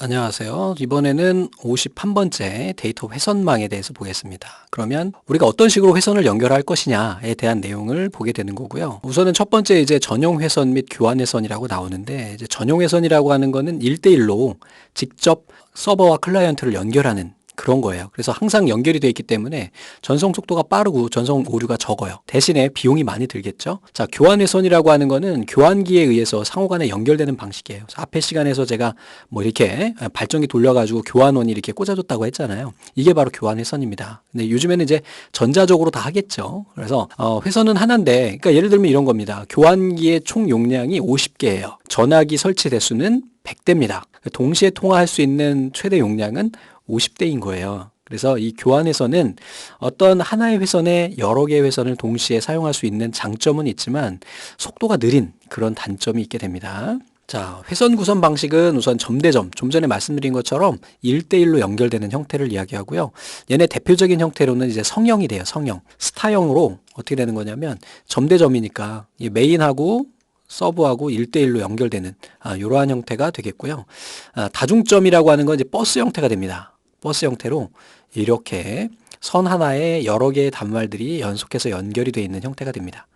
안녕하세요. 이번에는 51번째 데이터 회선망에 대해서 보겠습니다. 그러면 우리가 어떤 식으로 회선을 연결할 것이냐에 대한 내용을 보게 되는 거고요. 우선은 첫 번째 이제 전용 회선 및 교환 회선이라고 나오는데 이제 전용 회선이라고 하는 거는 1대1로 직접 서버와 클라이언트를 연결하는 그런 거예요. 그래서 항상 연결이 되어 있기 때문에 전송 속도가 빠르고 전송 오류가 적어요. 대신에 비용이 많이 들겠죠. 자, 교환 회선이라고 하는 거는 교환기에 의해서 상호 간에 연결되는 방식이에요. 앞에 시간에서 제가 뭐 이렇게 발전기 돌려가지고 교환원이 이렇게 꽂아줬다고 했잖아요. 이게 바로 교환 회선입니다. 근데 요즘에는 이제 전자적으로 다 하겠죠. 그래서 어, 회선은 하나인데, 그러니까 예를 들면 이런 겁니다. 교환기의 총 용량이 50개예요. 전화기 설치 대수는 100대입니다. 동시에 통화할 수 있는 최대 용량은 50대인 거예요. 그래서 이 교환에서는 어떤 하나의 회선에 여러 개의 회선을 동시에 사용할 수 있는 장점은 있지만 속도가 느린 그런 단점이 있게 됩니다. 자, 회선 구선 방식은 우선 점대점, 좀 전에 말씀드린 것처럼 1대1로 연결되는 형태를 이야기하고요. 얘네 대표적인 형태로는 이제 성형이 돼요, 성형. 스타형으로 어떻게 되는 거냐면 점대점이니까 이 메인하고 서브하고 1대1로 연결되는 아, 이러한 형태가 되겠고요. 아, 다중점이라고 하는 건 이제 버스 형태가 됩니다. 버스 형태로 이렇게 선 하나에 여러 개의 단말들이 연속해서 연결이 되어 있는 형태가 됩니다.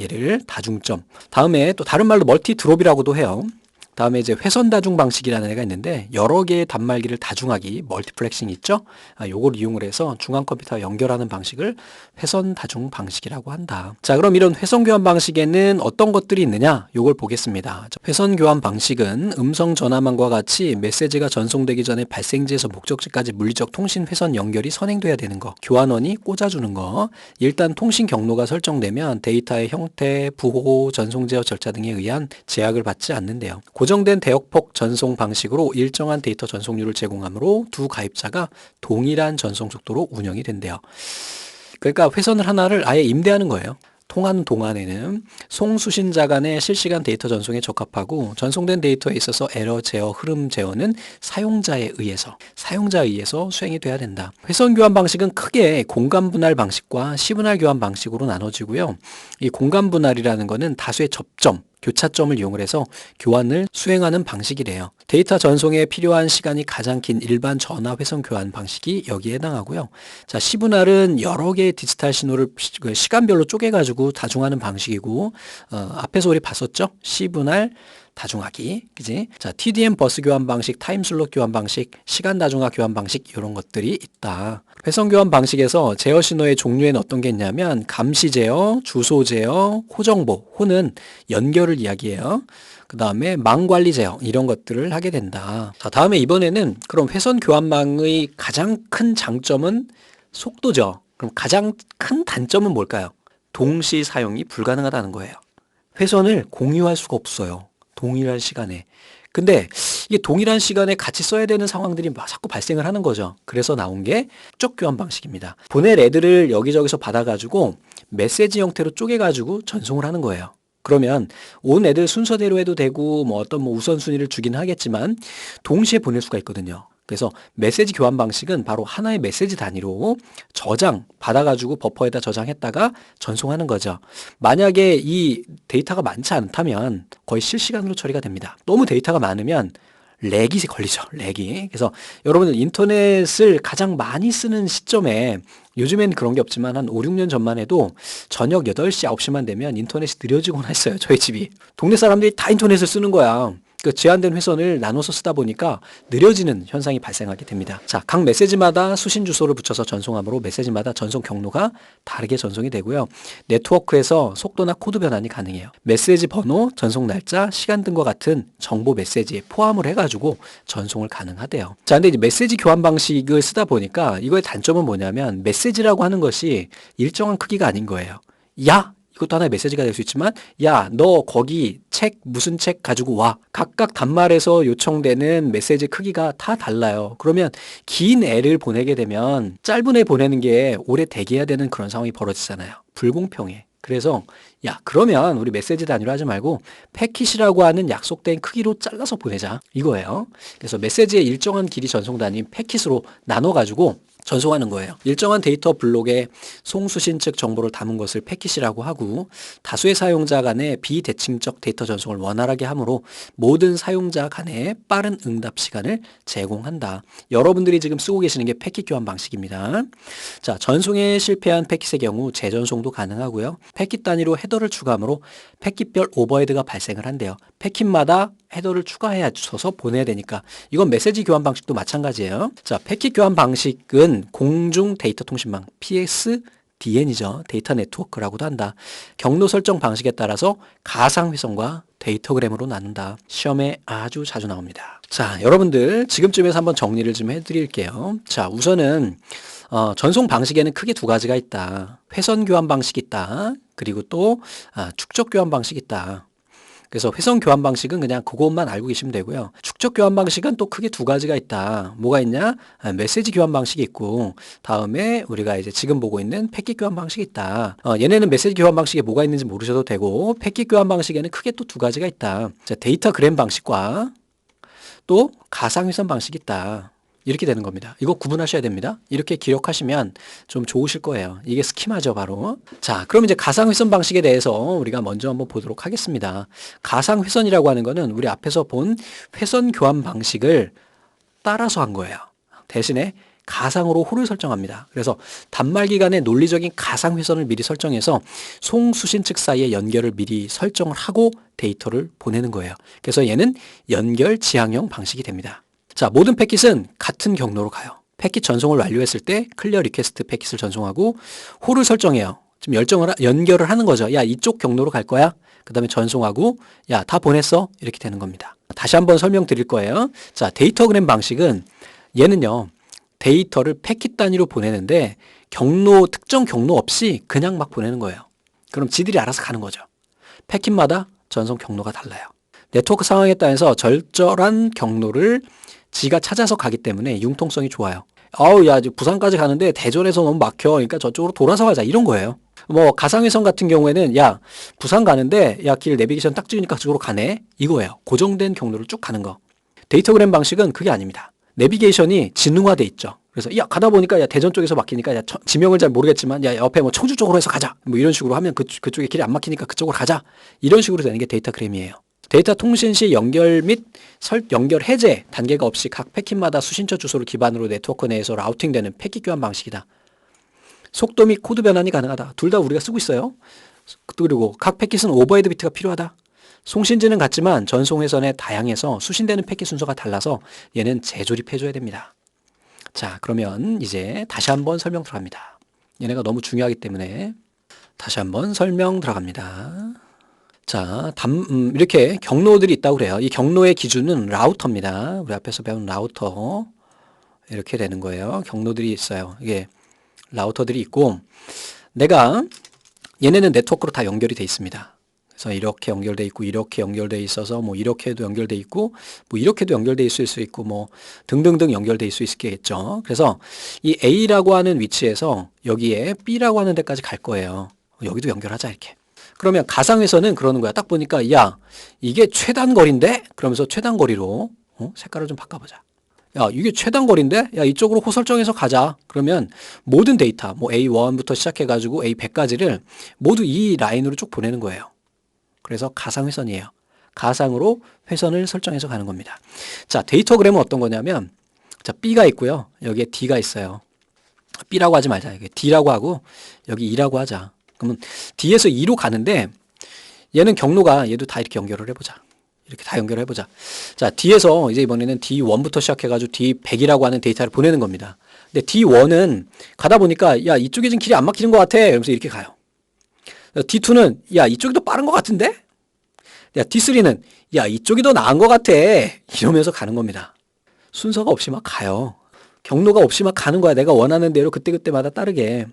얘를 다중점. 다음에 또 다른 말로 멀티 드롭이라고도 해요. 다음에 이제 회선 다중 방식이라는 애가 있는데 여러 개의 단말기를 다중하기 멀티플렉싱 있죠? 아, 요걸 이용을 해서 중앙 컴퓨터와 연결하는 방식을 회선 다중 방식이라고 한다. 자, 그럼 이런 회선 교환 방식에는 어떤 것들이 있느냐? 요걸 보겠습니다. 자, 회선 교환 방식은 음성 전화망과 같이 메시지가 전송되기 전에 발생지에서 목적지까지 물리적 통신 회선 연결이 선행돼야 되는 거. 교환원이 꽂아주는 거. 일단 통신 경로가 설정되면 데이터의 형태, 부호, 전송 제어 절차 등에 의한 제약을 받지 않는데요. 고정된 대역폭 전송 방식으로 일정한 데이터 전송률을 제공하므로 두 가입자가 동일한 전송 속도로 운영이 된대요. 그러니까 회선을 하나를 아예 임대하는 거예요. 통하는 동안에는 송수신자 간의 실시간 데이터 전송에 적합하고 전송된 데이터에 있어서 에러 제어, 흐름 제어는 사용자에 의해서 사용자에 의해서 수행이 돼야 된다. 회선 교환 방식은 크게 공간 분할 방식과 시분할 교환 방식으로 나눠지고요. 이 공간 분할이라는 거는 다수의 접점 교차점을 이용을 해서 교환을 수행하는 방식이래요. 데이터 전송에 필요한 시간이 가장 긴 일반 전화 회선 교환 방식이 여기에 해당하고요. 자, 시분할은 여러 개의 디지털 신호를 그 시간별로 쪼개가지고 다중하는 방식이고, 어, 앞에서 우리 봤었죠? 시분할, 다중하기, 그지? 자, TDM 버스 교환 방식, 타임 슬롯 교환 방식, 시간 다중화 교환 방식 이런 것들이 있다. 회선 교환 방식에서 제어 신호의 종류에는 어떤 게 있냐면 감시 제어, 주소 제어, 호 정보, 호는 연결을 이야기해요. 그 다음에 망 관리 제어 이런 것들을 하게 된다. 자, 다음에 이번에는 그럼 회선 교환망의 가장 큰 장점은 속도죠. 그럼 가장 큰 단점은 뭘까요? 동시 사용이 불가능하다는 거예요. 회선을 공유할 수가 없어요. 동일한 시간에. 근데 이게 동일한 시간에 같이 써야 되는 상황들이 막 자꾸 발생을 하는 거죠. 그래서 나온 게 축적 교환 방식입니다. 보낼 애들을 여기저기서 받아가지고 메시지 형태로 쪼개가지고 전송을 하는 거예요. 그러면 온 애들 순서대로 해도 되고 뭐 어떤 뭐 우선순위를 주긴 하겠지만 동시에 보낼 수가 있거든요. 그래서 메시지 교환 방식은 바로 하나의 메시지 단위로 저장 받아가지고 버퍼에다 저장했다가 전송하는 거죠. 만약에 이 데이터가 많지 않다면 거의 실시간으로 처리가 됩니다. 너무 데이터가 많으면 렉이 걸리죠. 렉이. 그래서 여러분들 인터넷을 가장 많이 쓰는 시점에 요즘엔 그런 게 없지만 한 5, 6년 전만 해도 저녁 8시, 9시만 되면 인터넷이 느려지곤 했어요. 저희 집이. 동네 사람들이 다 인터넷을 쓰는 거야. 그 제한된 회선을 나눠서 쓰다 보니까 느려지는 현상이 발생하게 됩니다. 자, 각 메시지마다 수신 주소를 붙여서 전송하므로 메시지마다 전송 경로가 다르게 전송이 되고요. 네트워크에서 속도나 코드 변환이 가능해요. 메시지 번호, 전송 날짜, 시간 등과 같은 정보 메시지에 포함을 해가지고 전송을 가능하대요. 자, 근데 이제 메시지 교환 방식을 쓰다 보니까 이거의 단점은 뭐냐면 메시지라고 하는 것이 일정한 크기가 아닌 거예요. 야! 이것도 하나의 메시지가 될 수 있지만 야 너 거기 책 무슨 책 가지고 와? 각각 단말에서 요청되는 메시지 크기가 다 달라요. 그러면 긴 애를 보내게 되면 짧은 애 보내는 게 오래 대기해야 되는 그런 상황이 벌어지잖아요. 불공평해. 그래서 야 그러면 우리 메시지 단위로 하지 말고 패킷이라고 하는 약속된 크기로 잘라서 보내자. 이거예요. 그래서 메시지의 일정한 길이 전송 단위 패킷으로 나눠 가지고 전송하는 거예요. 일정한 데이터 블록에 송수신 측 정보를 담은 것을 패킷이라고 하고 다수의 사용자 간의 비대칭적 데이터 전송을 원활하게 하므로 모든 사용자 간의 빠른 응답 시간을 제공한다. 여러분들이 지금 쓰고 계시는 게 패킷 교환 방식입니다. 자, 전송에 실패한 패킷의 경우 재전송도 가능하고요. 패킷 단위로 헤더를 추가하므로 패킷별 오버헤드가 발생을 한대요. 패킷마다 헤더를 추가해야 줘서 보내야 되니까 이건 메시지 교환 방식도 마찬가지예요. 자, 패킷 교환 방식은 공중 데이터 통신망 PS DN이죠. 데이터 네트워크라고도 한다. 경로 설정 방식에 따라서 가상 회선과 데이터그램으로 나눈다. 시험에 아주 자주 나옵니다. 자, 여러분들 지금쯤에서 한번 정리를 좀 해드릴게요. 자, 우선은 어, 전송 방식에는 크게 두 가지가 있다. 회선 교환 방식이 있다. 그리고 또 아, 축적 교환 방식이 있다. 그래서 회선 교환 방식은 그냥 그것만 알고 계시면 되고요. 축적 교환 방식은 또 크게 두 가지가 있다. 뭐가 있냐? 아, 메시지 교환 방식이 있고 다음에 우리가 이제 지금 보고 있는 패킷 교환 방식이 있다. 어, 얘네는 메시지 교환 방식에 뭐가 있는지 모르셔도 되고 패킷 교환 방식에는 크게 또 두 가지가 있다. 자, 데이터 그램 방식과 또 가상 회선 방식이 있다. 이렇게 되는 겁니다. 이거 구분하셔야 됩니다. 이렇게 기록하시면 좀 좋으실 거예요. 이게 스키마죠, 바로. 자, 그럼 이제 가상 회선 방식에 대해서 우리가 먼저 한번 보도록 하겠습니다. 가상 회선이라고 하는 거는 우리 앞에서 본 회선 교환 방식을 따라서 한 거예요. 대신에 가상으로 홀을 설정합니다. 그래서 단말기 간의 논리적인 가상 회선을 미리 설정해서 송수신 측 사이의 연결을 미리 설정을 하고 데이터를 보내는 거예요. 그래서 얘는 연결 지향형 방식이 됩니다. 자, 모든 패킷은 같은 경로로 가요. 패킷 전송을 완료했을 때 클리어 리퀘스트 패킷을 전송하고 홀을 설정해요. 지금 열정을 하- 연결을 하는 거죠. 야, 이쪽 경로로 갈 거야. 그다음에 전송하고 야, 다 보냈어. 이렇게 되는 겁니다. 다시 한번 설명드릴 거예요. 자, 데이터그램 방식은 얘는요. 데이터를 패킷 단위로 보내는데 경로 특정 경로 없이 그냥 막 보내는 거예요. 그럼 지들이 알아서 가는 거죠. 패킷마다 전송 경로가 달라요. 네트워크 상황에 따라서 절절한 경로를 지가 찾아서 가기 때문에 융통성이 좋아요. 아우, 야, 부산까지 가는데 대전에서 너무 막혀. 그러니까 저쪽으로 돌아서 가자. 이런 거예요. 뭐, 가상위성 같은 경우에는, 야, 부산 가는데, 야, 길 내비게이션 딱 찍으니까 그쪽으로 가네? 이거예요. 고정된 경로를 쭉 가는 거. 데이터그램 방식은 그게 아닙니다. 내비게이션이 지능화돼 있죠. 그래서, 야, 가다 보니까, 야, 대전 쪽에서 막히니까, 야, 저- 지명을 잘 모르겠지만, 야, 옆에 뭐 청주 쪽으로 해서 가자. 뭐 이런 식으로 하면 그, 그쪽에 길이 안 막히니까 그쪽으로 가자. 이런 식으로 되는 게 데이터그램이에요. 데이터 통신 시 연결 및 설, 연결 해제 단계가 없이 각 패킷마다 수신처 주소를 기반으로 네트워크 내에서 라우팅되는 패킷 교환 방식이다. 속도 및 코드 변환이 가능하다. 둘 다 우리가 쓰고 있어요. 그리고 각 패킷은 오버헤드 비트가 필요하다. 송신지는 같지만 전송 회선에 다양해서 수신되는 패킷 순서가 달라서 얘는 재조립해줘야 됩니다. 자, 그러면 이제 다시 한번 설명 들어갑니다. 얘네가 너무 중요하기 때문에 다시 한번 설명 들어갑니다. 자, 담, 음, 이렇게 경로들이 있다고 그래요. 이 경로의 기준은 라우터입니다. 우리 앞에서 배운 라우터. 이렇게 되는 거예요. 경로들이 있어요. 이게 라우터들이 있고, 내가, 얘네는 네트워크로 다 연결이 돼 있습니다. 그래서 이렇게 연결돼 있고, 이렇게 연결돼 있어서, 뭐, 이렇게도 연결돼 있고, 뭐, 이렇게도 연결돼 있을 수 있고, 뭐, 등등등 연결돼 있을 수 있겠죠. 그래서 이 A라고 하는 위치에서 여기에 B라고 하는 데까지 갈 거예요. 여기도 연결하자, 이렇게. 그러면 가상에서는 그러는 거야. 딱 보니까 야 이게 최단 거리인데 그러면서 최단 거리로 어? 색깔을 좀 바꿔보자. 야 이게 최단 거리인데 야 이쪽으로 호 설정해서 가자. 그러면 모든 데이터 뭐 A1부터 시작해가지고 A100까지를 모두 이 라인으로 쭉 보내는 거예요. 그래서 가상 회선이에요. 가상으로 회선을 설정해서 가는 겁니다. 자 데이터그램은 어떤 거냐면 자 B가 있고요. 여기에 D가 있어요. B라고 하지 말자. 여기 D라고 하고 여기 E라고 하자. 그러면 D에서 E로 가는데 얘는 경로가 얘도 다 이렇게 연결을 해보자. 이렇게 다 연결을 해보자. 자, D에서 이제 이번에는 D1부터 시작해가지고 D100이라고 하는 데이터를 보내는 겁니다. 근데 D1은 가다 보니까 야, 이쪽에 지금 길이 안 막히는 것 같아. 이러면서 이렇게 가요. D2는 야, 이쪽이 더 빠른 것 같은데? 야, D3는 야, 이쪽이 더 나은 것 같아. 이러면서 가는 겁니다. 순서가 없이 막 가요. 경로가 없이 막 가는 거야. 내가 원하는 대로 그때그때마다 따르게.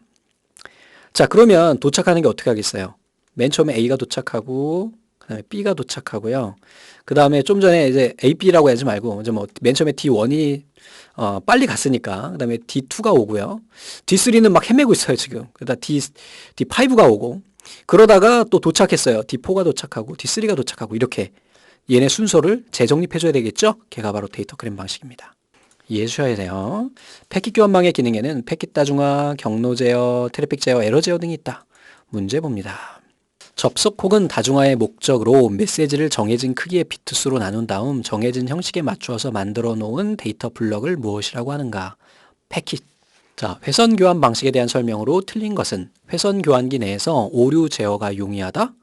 자, 그러면 도착하는 게 어떻게 하겠어요? 맨 처음에 A가 도착하고, 그 다음에 B가 도착하고요. 그 다음에 좀 전에 이제 A, B라고 하지 말고, 이제 뭐, 맨 처음에 D1이, 어, 빨리 갔으니까, 그 다음에 D2가 오고요. D3는 막 헤매고 있어요, 지금. 그다 D, D5가 오고, 그러다가 또 도착했어요. D4가 도착하고, D3가 도착하고, 이렇게 얘네 순서를 재정립해줘야 되겠죠? 걔가 바로 데이터 그램 방식입니다. 이해해 주셔야 돼요. 패킷 교환망의 기능에는 패킷 다중화, 경로 제어, 트래픽 제어, 에러 제어 등이 있다. 문제 봅니다. 접속 혹은 다중화의 목적으로 메시지를 정해진 크기의 비트수로 나눈 다음 정해진 형식에 맞추어서 만들어 놓은 데이터 블럭을 무엇이라고 하는가? 패킷. 자, 회선 교환 방식에 대한 설명으로 틀린 것은 회선 교환기 내에서 오류 제어가 용이하다?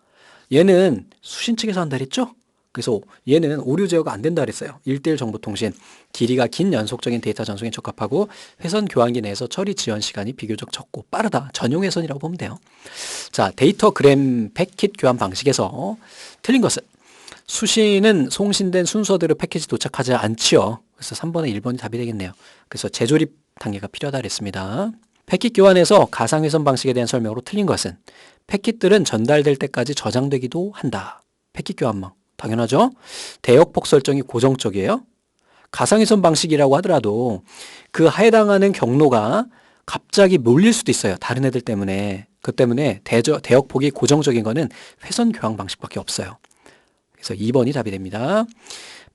얘는 수신 측에서 한다 그랬죠? 그래서 얘는 오류 제어가 안 된다 그랬어요. 1대1 정보통신. 길이가 긴 연속적인 데이터 전송에 적합하고 회선 교환기 내에서 처리 지연 시간이 비교적 적고 빠르다. 전용 회선이라고 보면 돼요. 자, 데이터 그램 패킷 교환 방식에서 틀린 것은 수신은 송신된 순서대로 패킷이 도착하지 않지요. 그래서 3번에 1번이 답이 되겠네요. 그래서 재조립 단계가 필요하다 그랬습니다. 패킷 교환에서 가상회선 방식에 대한 설명으로 틀린 것은 패킷들은 전달될 때까지 저장되기도 한다. 패킷 교환망. 당연하죠? 대역폭 설정이 고정적이에요. 가상회선 방식이라고 하더라도 그 해당하는 경로가 갑자기 몰릴 수도 있어요. 다른 애들 때문에. 그 때문에 대저, 대역폭이 고정적인 거는 회선 교환 방식밖에 없어요. 그래서 2번이 답이 됩니다.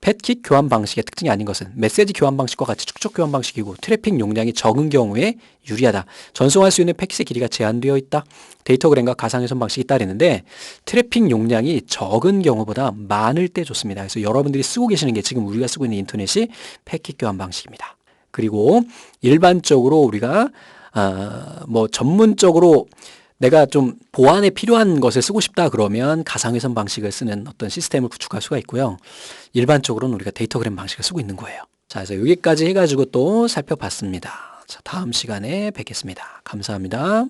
패킷 교환 방식의 특징이 아닌 것은 메시지 교환 방식과 같이 축적 교환 방식이고 트래픽 용량이 적은 경우에 유리하다. 전송할 수 있는 패킷의 길이가 제한되어 있다. 데이터그램과 가상회선 방식이 따르는데 트래픽 용량이 적은 경우보다 많을 때 좋습니다. 그래서 여러분들이 쓰고 계시는 게 지금 우리가 쓰고 있는 인터넷이 패킷 교환 방식입니다. 그리고 일반적으로 우리가 아, 뭐 전문적으로 내가 좀 보안에 필요한 것을 쓰고 싶다 그러면 가상회선 방식을 쓰는 어떤 시스템을 구축할 수가 있고요. 일반적으로는 우리가 데이터그램 방식을 쓰고 있는 거예요. 자, 그래서 여기까지 해가지고 또 살펴봤습니다. 자, 다음 시간에 뵙겠습니다. 감사합니다.